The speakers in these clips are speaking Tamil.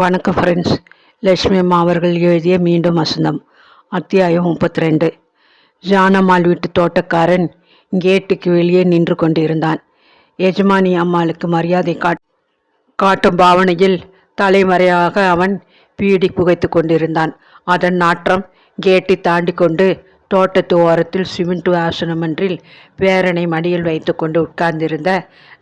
வணக்கம் ஃப்ரெண்ட்ஸ் லட்சுமி அம்மா அவர்கள் எழுதிய மீண்டும் வசந்தம் அத்தியாயம் முப்பத்தி ரெண்டு ஜானம்மாள் வீட்டு தோட்டக்காரன் கேட்டுக்கு வெளியே நின்று கொண்டிருந்தான். எஜமானி அம்மாளுக்கு மரியாதை காட் காட்டும் பாவனையில் தலைமறையாக அவன் பீடி புகைத்து கொண்டிருந்தான். அதன் நாற்றம் கேட்டை தாண்டி கொண்டு தோட்டத்து ஓரத்தில் சிமெண்ட் ஆசனமன்றில் பேரனை மடியில் வைத்துக்கொண்டு உட்கார்ந்திருந்த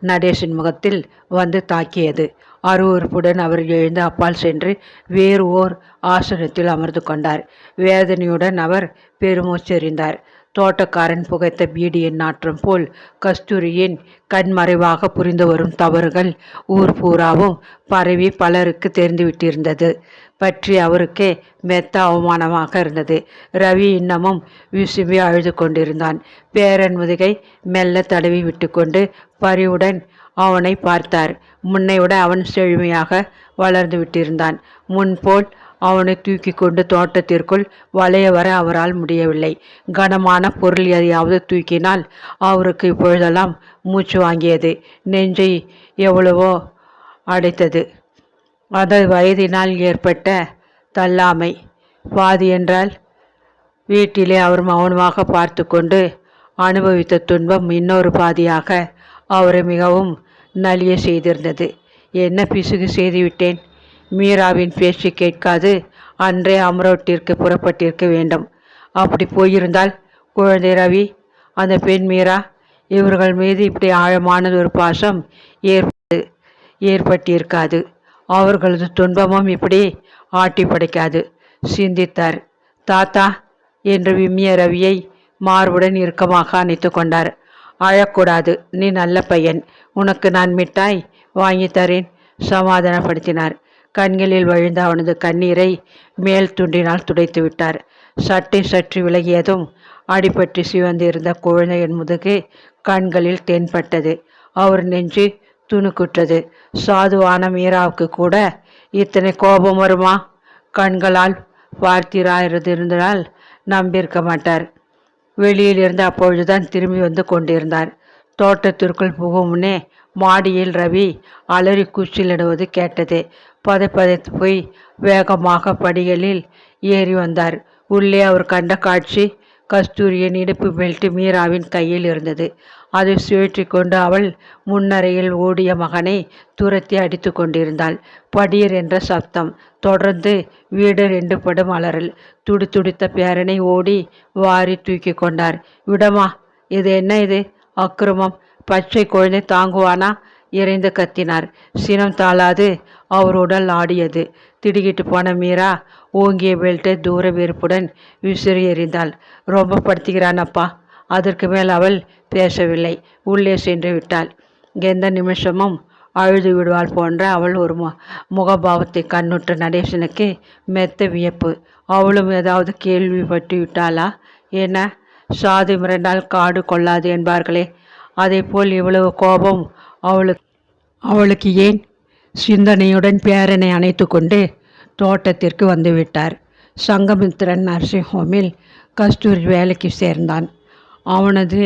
நடேஷின் முகத்தில் வந்து தாக்கியது. அருவறுப்புடன் அவர் எழுந்து அப்பால் சென்று வேறு ஓர் ஆசனத்தில் அமர்ந்து கொண்டார். வேதனையுடன் அவர் பெருமூச்செறிந்தார். தோட்டக்காரன் புகைத்த பீடியின் நாற்றம் போல் கஸ்தூரியின் கண்மறைவாக புரிந்து வரும் தவறுகள் ஊர் பூராவும் பரவி பலருக்கு தெரிந்துவிட்டிருந்தது பற்றி அவருக்கே மெத்த அவமானமாக இருந்தது. ரவி இன்னமும் விசும்பி அழுது கொண்டிருந்தான். பேரன் முதுகை மெல்ல தடவி விட்டுக்கொண்டு பரிவுடன் அவனை பார்த்தார். முன்னையுடன் அவன் செழுமையாக வளர்ந்து விட்டிருந்தான். முன்போல் அவனை தூக்கி கொண்டு தோட்டத்திற்குள் வளைய வர அவரால் முடியவில்லை. கனமான பொருள் எதையாவது தூக்கினால் அவருக்கு இப்பொழுதெல்லாம் மூச்சு வாங்கியது. நெஞ்சை எவ்வளவோ அடைத்தது. அது வயதினால் ஏற்பட்ட தள்ளாமை. பாதி என்றால் வீட்டிலே அவர் மௌனமாக பார்த்து கொண்டு அனுபவித்த துன்பம் இன்னொரு பாதியாக அவரை மிகவும் நலிய செய்திருந்தது. என்ன பிசுகு செய்துவிட்டேன்? மீராவின் பேச்சு கேட்காது. அன்றே அமரோட்டிற்கு புறப்பட்டிருக்க வேண்டும். அப்படி போயிருந்தால் குழந்தை ரவி அந்த பெண் மீரா இவர்கள் மீது இப்படி ஆழமானது ஒரு பாசம் ஏற்பட்டு ஏற்பட்டிருக்காது. அவர்களது துன்பமும் இப்படி ஆட்டி படைக்காது. சிந்தித்தார். தாத்தா என்று விம்மிய ரவியை மார்புடன் இறுக்கமாக அணைத்து கொண்டார். அழக்கூடாது. நீ நல்ல பையன். உனக்கு நான் மிட்டாய் வாங்கி தரேன் சமாதானப்படுத்தினார். கண்களில் வழிந்த அவனது கண்ணீரை மேல் துண்டினால் துடைத்து விட்டார். சட்டை சற்று விலகியதும் அடிபட்டு சிவந்திருந்த குழந்தையின் முதுகு கண்களில் தென்பட்டது அவர் நெஞ்சு துணுக்குற்றது. சாதுவான மீராவுக்கு கூட இத்தனை கோபம் வருமா? கண்களால் பார்த்திராயிருந்திருந்தால் நம்பியிருக்க மாட்டார். வெளியில் இருந்து அப்பொழுதுதான் திரும்பி வந்து கொண்டிருந்தார். தோட்டத்திற்குள் புகும் முன்னே மாடியில் ரவி அலறி கூச்சலிடுவது கேட்டது. பதை பதைத்து போய் வேகமாக படிகளில் ஏறி வந்தார். உள்ளே அவர் கண்ட காட்சி கஸ்தூரியின் இடுப்பு பெல்ட் மீராவின் கையில் இருந்தது. அதை சுழற்றி கொண்டு அவள் முன்னரையில் ஓடிய மகனை துரத்தி அடித்து கொண்டிருந்தாள். படியர் என்ற சப்தம். தொடர்ந்து வீடு ரெண்டு படும் அலறல். துடி துடித்த பேரனை ஓடி வாரி தூக்கி கொண்டார். விடமா இது என்ன இது? அக்கிரமம். பச்சை குழந்தை தாங்குவானா? இறைந்து கத்தினார். சினம் தாளாது அவர் உடல் ஆடியது. திடுகிட்டு போன மீரா ஓங்கிய பெல்ட்டை தூர வெறுப்புடன் விசிறி எறிந்தாள். ரொம்ப படுத்துகிறானப்பா அதற்கு மேல் அவள் பேசவில்லை. உள்ளே சென்று விட்டாள். எந்த நிமிஷமும் அழுது விடுவாள் போன்ற அவள் ஒரு மு முகபாவத்தை கண்ணுற்ற நடேசனுக்கு மெத்த வியப்பு. அவளும் ஏதாவது கேள்விப்பட்டு விட்டாளா? என்ன? சாதி மிரண்டால் காடு கொள்ளாது என்பார்களே. அதே போல் இவ்வளவு கோபம் அவளுக்கு அவளுக்கு ஏன் சிந்தனையுடன் பேரனை அணைத்து கொண்டு தோட்டத்திற்கு வந்துவிட்டார். சங்கமித்திரன் நர்சிங் ஹோமில் கஸ்தூரி வேலைக்கு சேர்ந்தான். அவனது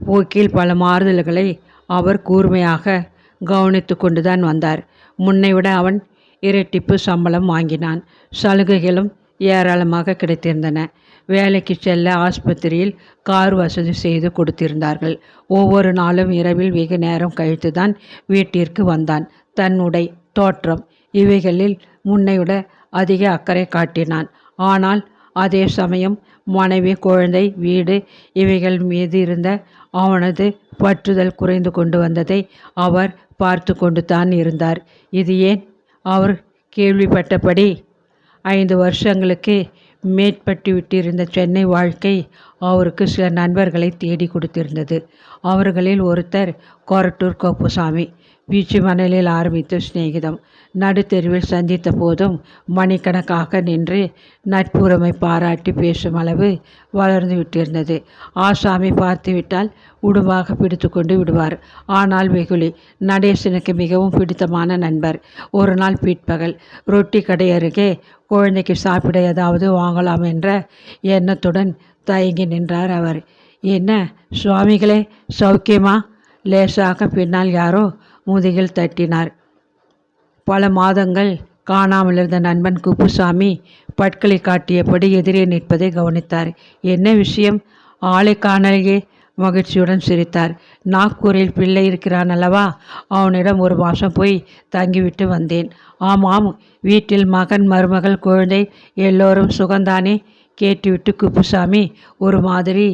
போக்கில் பல மாறுதல்களை அவர் கூர்மையாக கவனித்து கொண்டுதான் வந்தார். முன்னை விட அவன் இரட்டிப்பு சம்பளம் வாங்கினான். சலுகைகளும் ஏராளமாக கிடைத்திருந்தன. வேலைக்கு செல்ல ஆஸ்பத்திரியில் கார் வசதி செய்து கொடுத்திருந்தார்கள். ஒவ்வொரு நாளும் இரவில் வெகு நேரம் கழித்து தான் வீட்டிற்கு வந்தான். தன்னுடை தோற்றம். இவைகளில் முன்னைவிட அதிக அக்கறை காட்டினான். ஆனால் அதே சமயம் மனைவி குழந்தை வீடு இவைகள் மீது இருந்த அவனது பற்றுதல் குறைந்து கொண்டு வந்ததை அவர் பார்த்து கொண்டு தான் இருந்தார். இது ஏன்? அவர் கேள்விப்பட்டபடி ஐந்து வருஷங்களுக்கு மேற்பட்டு விட்டிருந்த சென்னை வாழ்க்கை அவருக்கு சில நண்பர்களை தேடி கொடுத்திருந்தது. அவர்களில் ஒருத்தர் கொரட்டூர் கோப்புசாமி. பீச்சு மணலில் ஆரம்பித்த சிநேகிதம். நடுத்தெருவில் சந்தித்த போதும் மணிக்கணக்காக நின்று நட்புறமை பாராட்டி பேசும் அளவு வளர்ந்து விட்டிருந்தது. ஆசாமி பார்த்துவிட்டால் உடுவாக பிடித்து கொண்டு விடுவார். ஆனால் வெகுளி நடேசனுக்கு மிகவும் பிடித்தமான நண்பர். ஒரு நாள் பிற்பகல் ரொட்டி கடை அருகே குழந்தைக்கு சாப்பிட ஏதாவது வாங்கலாம் என்ற எண்ணத்துடன் தயங்கி நின்றார் அவர். என்ன சுவாமிகளே சௌக்கியமா? லேசாக பின்னால் யாரோ முதுகில் தட்டினார். பல மாதங்கள் காணாமல் இருந்த நண்பன் குப்புசாமி பற்களை காட்டியபடி எதிரே நிற்பதை கவனித்தார். என்ன விஷயம்? ஆளை காணலையே. மகிழ்ச்சியுடன் சிரித்தார். நாக்பூரில் பிள்ளை இருக்கிறான் அல்லவா? அவனிடம் ஒரு மாதம் போய் தங்கிவிட்டு வந்தேன். ஆமாம் வீட்டில் மகன் மருமகள் குழந்தை எல்லோரும் சுகந்தானே கேட்டுவிட்டு குப்புசாமி ஒரு மாதிரி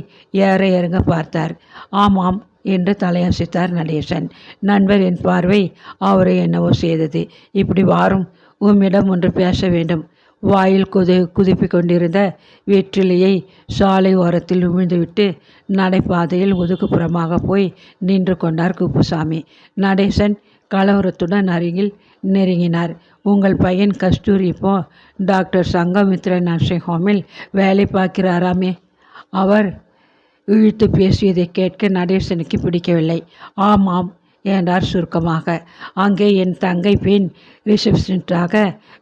ஏற இறங்க பார்த்தார். ஆமாம் என்று தலையசைத்தார் நடேசன். நண்பர் என் பார்வை அவரை என்னவோ செய்தது. இப்படி வாரும். உம்மிடம் ஒன்று பேச வேண்டும். வாயில் குதி குதிப்பிக் கொண்டிருந்த வெற்றிலையை சாலை ஓரத்தில் உமிழ்ந்துவிட்டு நடைபாதையில் ஒதுக்குப்புறமாக போய் நின்று கொண்டார் குப்புசாமி. நடேசன் கலவரத்துடன் அருகில் நெருங்கினார். உங்கள் பையன் கஸ்தூரி இப்போ டாக்டர் சங்கமித்ரன் நர்சிங் ஹோமில் வேலை பார்க்கிறாராமே. அவர் இழுத்து பேசியதை கேட்க நடேசனுக்கு பிடிக்கவில்லை. ஆமாம் என்றார் சுருக்கமாக. அங்கே என் தங்கை பெண் ரிசப்ஷனிஸ்டாக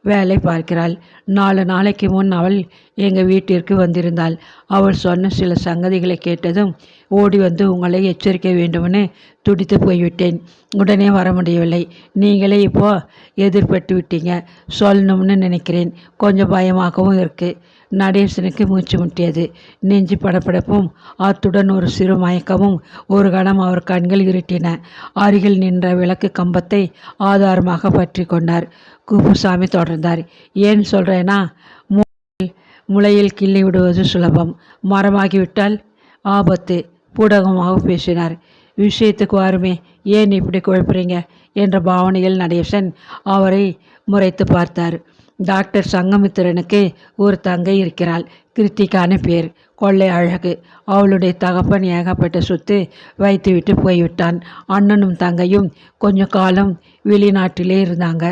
வேலை பார்க்கிறாள். நாலு நாளைக்கு முன் அவள் எங்கள் வீட்டிற்கு வந்திருந்தாள். அவள் சொன்ன சில சங்கதிகளை கேட்டதும் ஓடி வந்து உங்களை எச்சரிக்க வேண்டும்னு துடித்து போய்விட்டேன். உடனே வர முடியவில்லை. நீங்களே இப்போ எதிர்பட்டு விட்டீங்க சொல்லணும்னு நினைக்கிறேன். கொஞ்சம் பயமாகவும் இருக்குது நடேசனுக்கு மூச்சு முட்டியது. நெஞ்சு படப்படப்பும் அத்துடன் ஒரு சிறு மயக்கமும் ஒரு கணம் அவர் கண்கள் இருட்டின. அருகில் நின்ற விளக்கு கம்பத்தை ஆதாரமாக பற்றி கொண்டார். குப்புசாமி தொடர்ந்தார். ஏன் சொல்கிறேன்னா முளையில் கிள்ளி விடுவது சுலபம். மரமாகிவிட்டால் ஆபத்து பூடகமாக பேசினார். விஷயத்துக்கு வாருமே ஏன் இப்படி குழப்புறீங்க? என்ற பாவனையில் நடேசன் அவரை முறைத்து பார்த்தார். டாக்டர் சங்கமித்திரனுக்கு ஒரு தங்கை இருக்கிறாள். கிருத்திகான பேர். கொள்ளை அழகு. அவளுடைய தகப்பன் ஏகப்பட்ட சொத்து வைத்துவிட்டு போய்விட்டான். அண்ணனும் தங்கையும் கொஞ்ச காலம் வெளிநாட்டிலே இருந்தாங்க.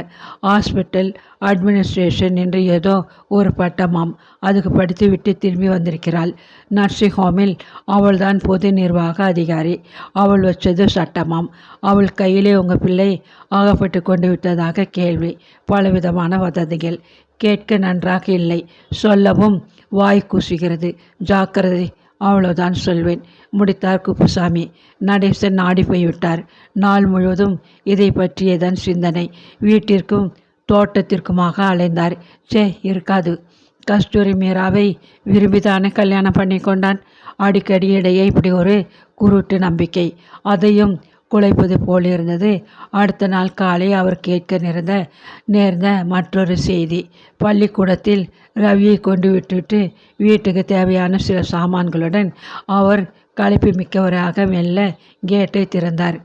ஹாஸ்பிட்டல் அட்மினிஸ்ட்ரேஷன் என்று ஏதோ ஒரு பட்டமாம். அதுக்கு படித்து விட்டு திரும்பி வந்திருக்கிறாள். நர்சிங் ஹோமில் அவள்தான் பொது நிர்வாக அதிகாரி. அவள் வச்சது சட்டமாம். அவள் கையிலே உங்கள் பிள்ளை ஆகப்பட்டு கொண்டு விட்டதாக கேள்வி. பலவிதமான வதந்திகள். கேட்க நன்றாக இல்லை. சொல்லவும் வாய் கூசுகிறது. ஜாக்கிரதை அவ்வளோதான் சொல்வேன். முடித்தார் குப்புசாமி. நடேசன் நாடி போய்விட்டார். நாள் முழுவதும் இதை பற்றியதான் சிந்தனை வீட்டிற்கும் தோட்டத்திற்குமாக அலைந்தார். சே இருக்காது. கஸ்தூரி மீராவை விரும்பிதானே கல்யாணம் பண்ணி கொண்டான் அடிக்கடி இடையே இப்படி ஒரு குருட்டு நம்பிக்கை. அதையும் குலைப்பது போலிருந்தது. அடுத்த நாள் காலை அவர் கேட்க நேர்ந்த நேர்ந்த மற்றொரு செய்தி. பள்ளிக்கூடத்தில் ரவியை கொண்டு விட்டுவிட்டு வீட்டுக்கு தேவையான சில சாமான்களுடன் அவர் களைப்பு மிக்கவராக மெல்ல கேட்டை திறந்தார்.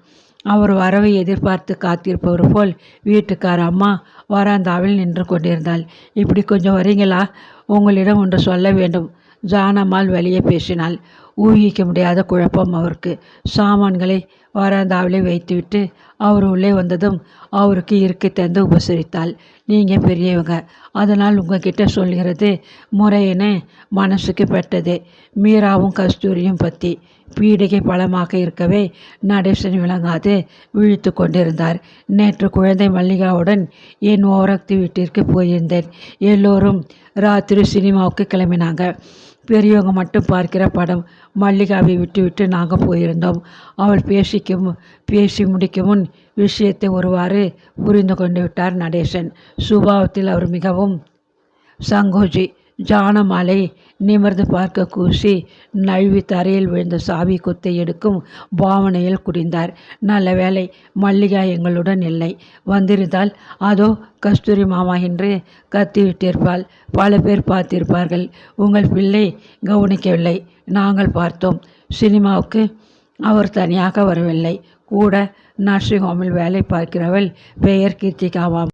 அவர் வரவை எதிர்பார்த்து காத்திருப்பவர் போல் வீட்டுக்கார அம்மா வராந்தாவில் நின்று கொண்டிருந்தாள். இப்படி கொஞ்சம் வரீங்களா? உங்களிடம் ஒன்று சொல்ல வேண்டும். ஜானம்மாள் வெளியே பேசினாள். ஊகிக்க முடியாத குழப்பம் அவருக்கு. சாமான்களை வராந்தாவிலே வைத்துவிட்டு அவர் உள்ளே வந்ததும் அவருக்கு இருக்கை தந்து உபசரித்தாள். நீங்கள் பெரியவங்க. அதனால் உங்ககிட்ட சொல்கிறது முறையென மனசுக்கு பெற்றது மீராவும் கஸ்தூரியும் பற்றி பீடிகை பலமாக இருக்கவே நடேசன் விளங்காது விழித்து கொண்டிருந்தார். நேற்று குழந்தை மல்லிகாவுடன் என் ஓரக்தி வீட்டிற்கு போயிருந்தேன். எல்லோரும் ராத்திரி சினிமாவுக்கு கிளம்பினாங்க. பெரியவங்க மட்டும் பார்க்கிற படம் மல்லிகாவை விட்டுவிட்டு நாங்கள் போயிருந்தோம். அவள் பேசிக்கும் பேசி முடிக்கும் முன் விஷயத்தை ஒருவாறு புரிந்து கொண்டு விட்டார் நடேசன். சுபாவத்தில் அவர் மிகவும் சங்கோஜி. ஜானமாலை நிமிர்ந்து பார்க்க கூசி நழுவி தரையில் விழுந்த சாவி குத்தை எடுக்கும் பாவனையில் குடிந்தார். நல்ல வேலை மல்லிகா எங்களுடன் இல்லை. வந்திருந்தால் அதோ கஸ்தூரி மாமா என்று கத்திவிட்டிருப்பாள். பல பேர் பார்த்திருப்பார்கள். உங்கள் பிள்ளை கவனிக்கவில்லை. நாங்கள் பார்த்தோம். சினிமாவுக்கு அவர் தனியாக வரவில்லை. கூட நர்சிங் ஹோமில் வேலை பார்க்கிறவள் பெயர் கீர்த்திகாவாம்.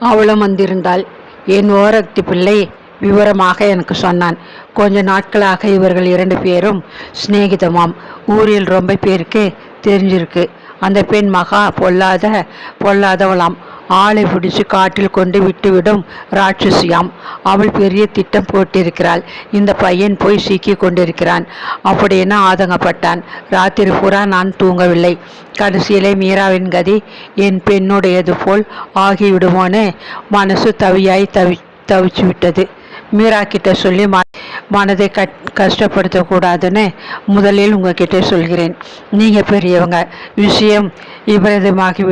அவளும் வந்திருந்தாள். என் ஓரக்தி பிள்ளை விவரமாக எனக்கு சொன்னான். கொஞ்ச நாட்களாக இவர்கள் இரண்டு பேரும் சிநேகிதமாம். ஊரில் ரொம்ப பேருக்கு தெரிஞ்சிருக்கு. அந்த பெண் மகா பொல்லாத பொல்லாதவளாம். ஆளை பிடிச்சு காட்டில் கொண்டு விட்டுவிடும் ராட்சசியாம். அவள் பெரிய திட்டம் போட்டிருக்கிறாள். இந்த பையன் போய் சிக்கி கொண்டிருக்கிறான். அப்படின்னு ஆதங்கப்பட்டான். ராத்திரி பூரா நான் தூங்கவில்லை. கடைசியிலே மீராவின் கதி என் பெண்ணுடையது போல் ஆகிவிடுமோன்னு மனசு தவியாய் தவி தவிச்சு விட்டது மீரா கிட்ட சொல்லி ம மனதை கட் கஷ்டப்படுத்தக்கூடாதுன்னு முதலில் உங்ககிட்ட சொல்கிறேன். நீங்கள் பெரியவங்க. விஷயம் விபரீதமாகி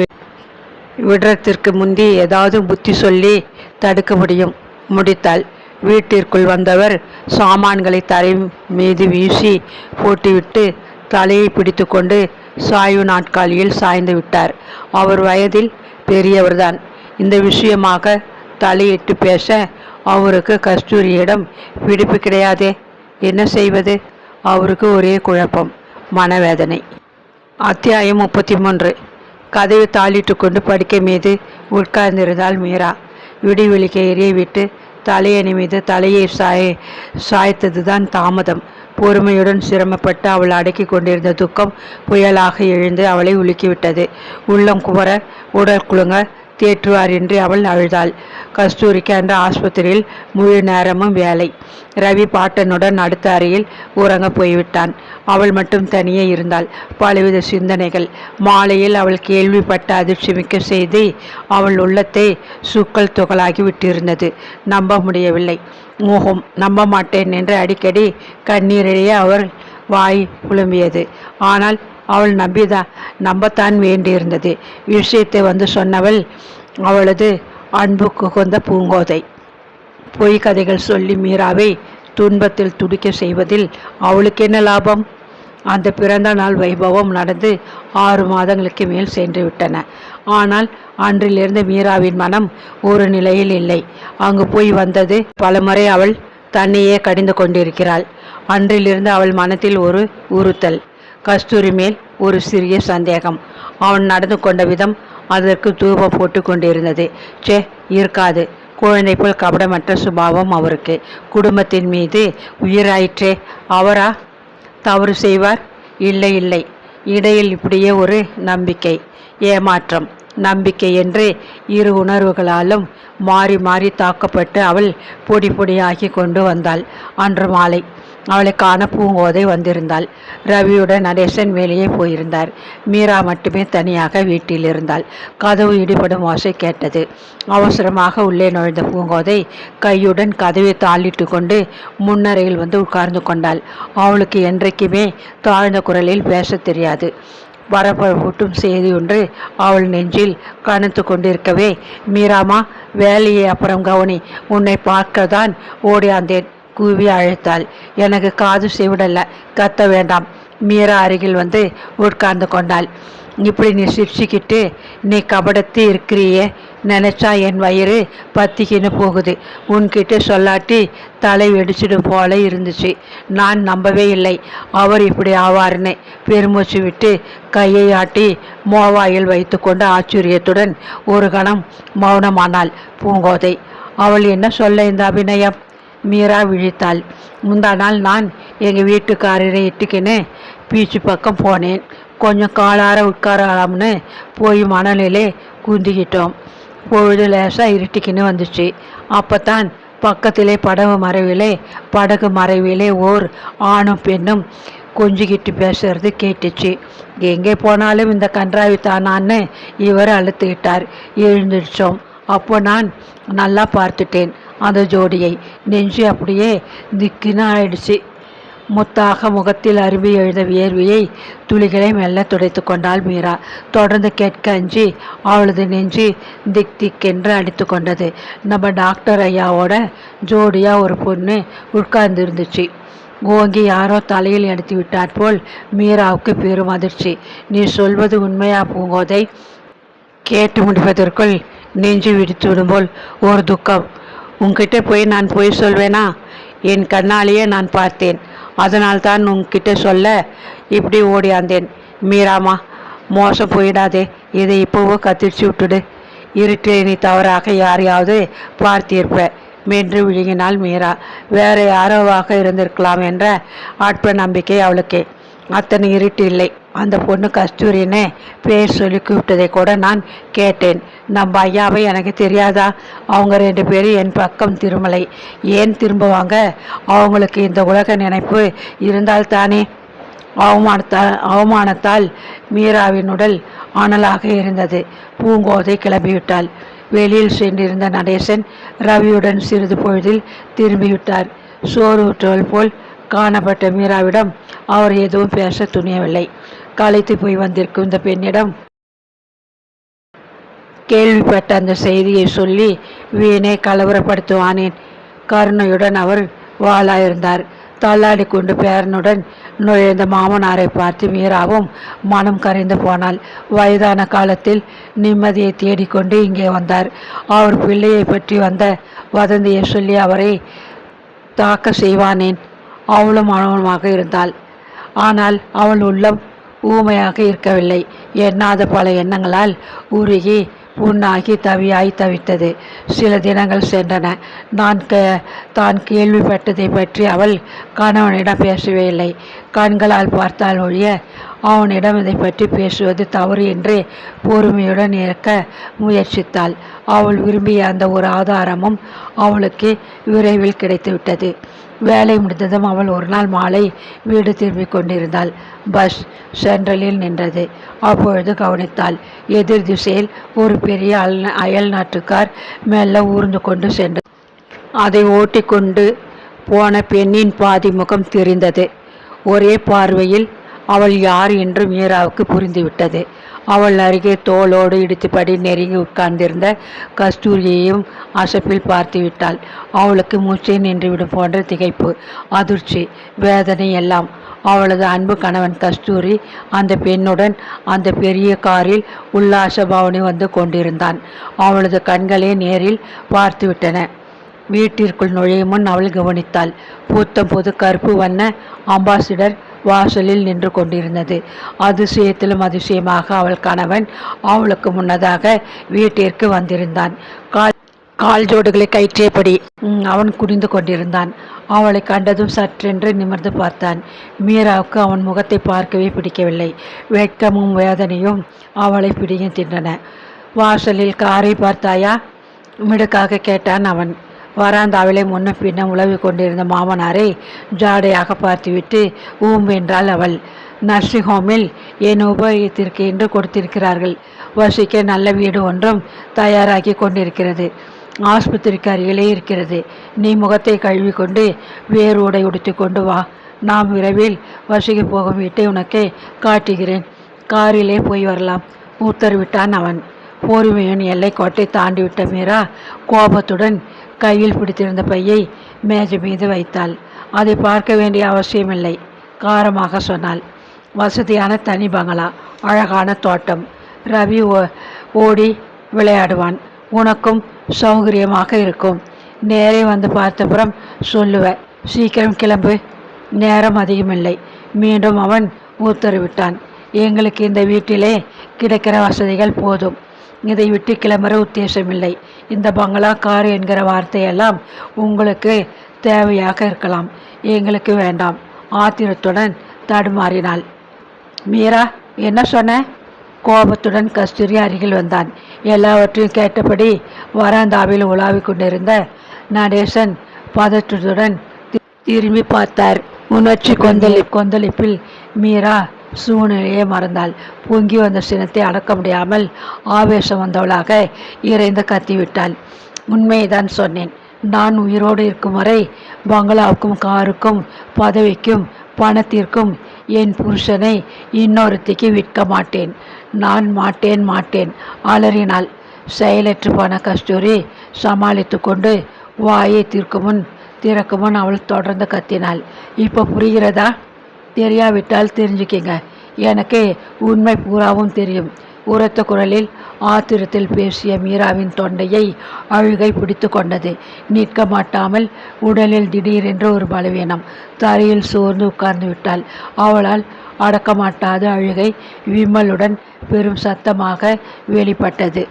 விடுறதற்கு முந்தி ஏதாவது புத்தி சொல்லி தடுக்க முடியும். முடித்தாள் வீட்டிற்குள் வந்தவர் சாமான்களை தரை மீது வீசி போட்டுவிட்டு தலையை பிடித்துக்கொண்டு சாய்வு நாட்காலியில் சாய்ந்து விட்டார். அவர் வயதில் பெரியவர்தான். இந்த விஷயமாக தலையிட்டு பேச அவருக்கு கஸ்தூரியிடம் பிடிப்பு கிடையாதே. என்ன செய்வது? அவருக்கு ஒரே குழப்பம் மனவேதனை. அத்தியாயம் முப்பத்தி மூன்று. கதவை தாளிட்டு கொண்டு படுக்கை மீது உட்கார்ந்திருந்தாள் மீரா. விடிவெளிக்க எரிய விட்டு தலையணி மீது தலையை சாய சாய்த்ததுதான் தாமதம். பொறுமையுடன் சிரமப்பட்டு அவள் அடக்கி கொண்டிருந்த துக்கம் புயலாக எழுந்து அவளை உலுக்கிவிட்டது. உள்ளம் குவர உடல் குலுங்க தேற்றுவார் என்று அவள் அழுதாள். கஸ்தூரிக்கு அன்று ஆஸ்பத்திரியில் முழு நேரமும் வேலை. ரவி பாட்டனுடன் அடுத்த அறையில் உறங்க போய்விட்டான். அவள் மட்டும் தனியே இருந்தாள். பலவித சிந்தனைகள். மாலையில் அவள் கேள்விப்பட்ட அதிர்ச்சிமிக்க செய்தி அவள் உள்ளத்தை சுக்கல் துகளாகி விட்டிருந்தது. நம்ப முடியவில்லை. மோகம் நம்ப மாட்டேன் என்று அடிக்கடி கண்ணீரிடையே அவர் வாய் புலம்பியது ஆனால் அவள் நம்பிதான் நம்பத்தான் வேண்டியிருந்தது. விஷயத்தை வந்து சொன்னவள் அவளது அன்புக்கு கொந்த பூங்கோதை. பொய் கதைகள் சொல்லி மீராவை துன்பத்தில் துடிக்க செய்வதில் அவளுக்கு என்ன லாபம்? அந்த பிறந்த நாள் வைபவம் நடந்து ஆறு மாதங்களுக்கு மேல் சென்று விட்டன. ஆனால் அன்றிலிருந்து மீராவின் மனம் ஒரு நிலையில் இல்லை. அங்கு போய் வந்தது பலமுறை அவள் தன்னையே கடிந்து கொண்டிருக்கிறாள். அன்றிலிருந்து அவள் மனத்தில் ஒரு உறுத்தல். கஸ்தூரி மேல் ஒரு சிறிய சந்தேகம். அவன் நடந்து கொண்ட விதம் அதற்கு தூபம் போட்டு கொண்டிருந்தது. சே இருக்காது. குழந்தை போல் கபடமற்ற சுபாவம் அவருக்கு. குடும்பத்தின் மீது உயிராயிற்றே. அவரா? தவறு செய்வார்? இல்லை இல்லை. இடையில் இப்படியே ஒரு நம்பிக்கை ஏமாற்றம். நம்பிக்கை என்று இரு உணர்வுகளாலும் மாறி மாறி தாக்கப்பட்டு அவள் பொடி பொடியாகி கொண்டு வந்தாள். அன்று மாலை அவளை காண பூங்கோதை வந்திருந்தாள். ரவியுடன் நடேசன் வெளியே போயிருந்தார். மீரா மட்டுமே தனியாக வீட்டில் இருந்தாள். கதவு இடிபடும் ஓசை கேட்டது. அவசரமாக உள்ளே நுழைந்த பூங்கோதை கையுடன் கதவை தாளிட்டு கொண்டு முன்னரையில் வந்து உட்கார்ந்து கொண்டாள். அவளுக்கு என்றைக்குமே தாழ்ந்த குரலில் பேச தெரியாது. வரப்பூட்டும் செய்தி ஒன்று அவள் நெஞ்சில் கனத்து கொண்டிருக்கவே மீராமா வேலையை அப்புறம் கவனி. உன்னை பார்க்க தான் ஓடியாந்தேன். கூவி அழைத்தாள். எனக்கு காது செவிடல்ல கத்த வேண்டாம். மீரா அருகில் வந்து உட்கார்ந்து கொண்டாள். இப்படி நீ சிரிச்சுக்கிட்டு நீ கபடத்து இருக்கிறியே. நினச்சா என் வயிறு பத்திக்கின்னு போகுது. உன்கிட்ட சொல்லாட்டி தலை வெடிச்சிடும் போல இருந்துச்சு. நான் நம்பவே இல்லை. அவர் இப்படி ஆவார்னு பெருமூச்சு விட்டு கையை ஆட்டி மோவாயில் வைத்துக்கொண்டு ஆச்சரியத்துடன் ஒரு கணம் மௌனமானாள் பூங்கோதை. அவள் என்ன சொல்ல இந்த அபிநயம்? மீரா விழித்தாள். முந்தா நாள் நான் எங்கள் வீட்டுக்காரரை இட்டுக்கின்னு பீச்சு பக்கம் போனேன். கொஞ்சம் காலார உட்காரலாம்னு போய் மணலிலே குந்திக்கிட்டோம். பொழுது லேசாக இருட்டிக்கின்னு வந்துச்சு. அப்போ தான் பக்கத்திலே படகு மறைவிலே படகு மறைவிலே ஓர் ஆணும் பெண்ணும் கொஞ்சிக்கிட்டு பேசுறது கேட்டுச்சு. எங்கே போனாலும் இந்த கன்றாவி தானான்னு இவர் அழுத்துக்கிட்டார். எழுந்திருச்சோம். அப்போ நான் நல்லா பார்த்துட்டேன். அந்த ஜோடியை. நெஞ்சு அப்படியே திக்குன்னு ஆயிடுச்சு முத்தாக முகத்தில் அருவி எழுத வியர்வியை துளிகளை மெல்ல துடைத்து கொண்டாள் மீரா. தொடர்ந்து கேட்க அஞ்சி அவளது நெஞ்சு திக் திக்கென்று அடித்து கொண்டது. நம்ம டாக்டர் ஐயாவோட ஜோடியாக ஒரு பொண்ணு உட்கார்ந்து இருந்துச்சு ஓங்கி யாரோ தலையில் எடுத்து விட்டாற் போல் மீராவுக்கு பெரும் அதிர்ச்சி. நீ சொல்வது உண்மையா பூங்கோதை? கேட்டு முடிப்பதற்குள் நெஞ்சு விடுத்து விடும்போல் ஒரு துக்கம். உன்கிட்ட போய் நான் போய் சொல்வேனா? என் கண்ணாலேயே நான் பார்த்தேன். அதனால் தான் உன்கிட்ட சொல்ல இப்படி ஓடியாந்தேன். மீராமா மோசம் போயிடாதே. இதை இப்போவோ கத்திரிச்சு விட்டுடு. இருட்டில் நீ தவறாக யாரையாவது பார்த்திருப்ப. மென்று விழுங்கினாள் மீரா. வேற யாரோவாக இருந்திருக்கலாம் என்ற ஆட்ப நம்பிக்கை அவளுக்கு. அத்தனை இருட்டு இல்லை. அந்த பொண்ணு கஸ்தூரின்னு பேர் சொல்லி கூப்பிட்டதை கூட நான் கேட்டேன். நம்ம ஐயாவை எனக்கு தெரியாதா? அவங்க ரெண்டு பேரும் என் பக்கம் திருமலை ஏன் திரும்புவாங்க? அவங்களுக்கு இந்த உலக நினைப்பு இருந்தால் தானே அவமானத்தால் அவமானத்தால் மீராவின் உடல் அனலாக இருந்தது. பூங்கோதை கிளம்பிவிட்டாள். வெளியில் சென்றிருந்த நடேசன் ரவியுடன் சிறிது பொழுதில் திரும்பிவிட்டார். சோறு ஊற்றுவல் போல் காணப்பட்ட மீராவிடம் அவர் எதுவும் பேச துணியவில்லை. களைத்து போய் வந்திருக்கும் இந்த பெண்ணிடம் கேள்விப்பட்ட அந்த செய்தியை சொல்லி வீணை கலவரப்படுத்துவானேன். கருணையுடன் அவர் வாளாயிருந்தார். தள்ளாடி கொண்டு பேரனுடன் நுழைந்த மாமனாரை பார்த்து மீராவும் மனம் கரைந்து போனாள். வயதான காலத்தில் நிம்மதியை தேடிக்கொண்டு இங்கே வந்தார். அவர் பிள்ளையை பற்றி வந்த வதந்தியை சொல்லி அவரை தாக்க செய்வானேன். அவளும் அவனுமாக இருந்தாள். ஆனால் அவள் உள்ளம் ஊமையாக இருக்கவில்லை. எண்ணாத பல எண்ணங்களால் உருகி புண்ணாகி தவியாய் தவித்தது. சில தினங்கள் சென்றன. நான் க தான் கேள்விப்பட்டதை பற்றி அவள் கணவனிடம் பேசவே இல்லை. கண்களால் பார்த்தால் ஒழிய அவனிடம் இதை பற்றி பேசுவது தவறு என்று பொறுமையுடன் இருக்க முயற்சித்தாள். அவள் விரும்பிய அந்த ஒரு ஆதாரமும் அவளுக்கு விரைவில் கிடைத்துவிட்டது. வேலை முடிந்ததும் அவள் ஒரு நாள் மாலை வீடு திரும்பிக் கொண்டிருந்தாள். பஸ் சென்ட்ரலில் நின்றது. அப்பொழுது கவனித்தாள் எதிர் திசையில் ஒரு பெரிய அல் அயல் நாட்டுக்கார் மெல்ல ஊர்ந்து கொண்டு சென்றது அதை ஓட்டிக்கொண்டு போன பெண்ணின் பாதி முகம் தெரிந்தது. ஒரே பார்வையில் அவள் யார் என்று மீராவுக்கு புரிந்துவிட்டது. அவள் அருகே தோளோடு இடித்துப்படி நெருங்கி உட்கார்ந்திருந்த கஸ்தூரியையும் அசப்பில் பார்த்து விட்டாள் அவளுக்கு மூச்சை நின்றுவிடும் போன்ற திகைப்பு அதிர்ச்சி வேதனை எல்லாம். அவளது அன்பு கணவன் கஸ்தூரி அந்த பெண்ணுடன் அந்த பெரிய காரில் உல்லாச பவனி வந்து கொண்டிருந்தான். அவளது கண்களே நேரில் பார்த்துவிட்டன. வீட்டிற்குள் நுழையும் முன் அவள் கவனித்தாள். பூத்தம் புது கருப்பு வண்ண அம்பாசிடர் வாசலில் நின்று கொண்டிருந்தது. அதிசயத்திலும் அதிசயமாக அவள் கணவன் அவளுக்கு முன்னதாக வீட்டிற்கு வந்திருந்தான். கால் கால் ஜோடுகளை கயிற்றியபடி அவன் குனிந்து கொண்டிருந்தான். அவளை கண்டதும் சற்றென்று நிமிர்ந்து பார்த்தான். மீராவுக்கு அவன் முகத்தை பார்க்கவே பிடிக்கவில்லை. வெட்கமும் வேதனையும் அவளை பிடியும் தின்றன. வாசலில் காரை பார்த்தாயா? மிடுக்காக கேட்டான் அவன். வராந்தாவிலே முன்ன பின்ன உழவி கொண்டிருந்த மாமனாரை ஜாடையாக பார்த்துவிட்டு ஊம் என்றாள் அவள். நர்சிங் ஹோமில் என் உபயோகத்திற்கு என்று கொடுத்திருக்கிறார்கள். வசிக்க நல்ல வீடு ஒன்றும் தயாராகி கொண்டிருக்கிறது. ஆஸ்பத்திரிக்கு அருகிலே இருக்கிறது. நீ முகத்தை கழுவி கொண்டு வேறு உடை உடுத்தி கொண்டு வா. நாம் விரைவில் வசிக்க போகும் வீட்டை உனக்கே காட்டுகிறேன். காரிலே போய் வரலாம். உத்தரவிட்டான் அவன். போர்மையின் எல்லைக்கோட்டை தாண்டிவிட்ட மீரா கோபத்துடன் கையில் பிடித்திருந்த பையை மேஜை மீது வைத்தாள். அதை பார்க்க வேண்டிய அவசியமில்லை காரமாக சொன்னாள். வசதியான தனி பங்களா அழகான தோட்டம். ரவி ஓ- ஓடி விளையாடுவான். உனக்கும் சௌகரியமாக இருக்கும். நேரே வந்து பார்த்தப்புறம் சொல்லுவ சீக்கிரம் கிளம்பு. நேரம் அதிகமில்லை. மீண்டும் அவன் உத்தரவிட்டான் எங்களுக்கு இந்த வீட்டிலே கிடைக்கிற வசதிகள் போதும். இதை விட்டு கிளம்புற உத்தேசமில்லை. இந்த பங்களா கார் என்கிற வார்த்தையெல்லாம் உங்களுக்கு தேவையாக இருக்கலாம். எங்களுக்கு வேண்டாம். ஆத்திரத்துடன் தடுமாறினாள். மீரா என்ன சொன்ன? கோபத்துடன் கஸ்தூரி அருகில் வந்தான். எல்லாவற்றையும் கேட்டபடி வராந்தாவில் உலாவிக் கொண்டிருந்த நடேசன் பதற்றத்துடன் தி- திரும்பி பார்த்தார். உணர்ச்சி கொந்தளி கொந்தளிப்பில் மீரா சூழ்நிலையை மறந்தாள். பொங்கி வந்த சினத்தை அடக்க முடியாமல் ஆவேசம் வந்தவளாக இறைந்து கத்திவிட்டாள். உண்மையைதான் சொன்னேன். நான் உயிரோடு இருக்கும் வரை பங்களாவுக்கும் காருக்கும் பதவிக்கும் பணத்திற்கும் என் புருஷனை இன்னொருத்திக்கு விற்க மாட்டேன். நான் மாட்டேன் மாட்டேன் அலறினாள். செயலற்று போன கஸ்தூரி சமாளித்து கொண்டு வாயை திற்கும் முன் திறக்கும் முன் அவள் தொடர்ந்து கத்தினாள். இப்போ புரிகிறதா? தெரியாவிட்டால் தெரிஞ்சுக்கிங்க. எனக்கு உண்மை பூராவும் தெரியும். உரத்த குரலில் ஆத்திரத்தில் பேசிய மீராவின் தொண்டையை அழுகை பிடித்து கொண்டது. நிற்க மாட்டாமல் உடலில் திடீரென்று ஒரு பலவீனம். தரையில் சோர்ந்து உட்கார்ந்து விட்டாள். அவளால் அடக்கமாட்டாத அழுகை விம்மலுடன் பெரும் சத்தமாக வெளிப்பட்டது.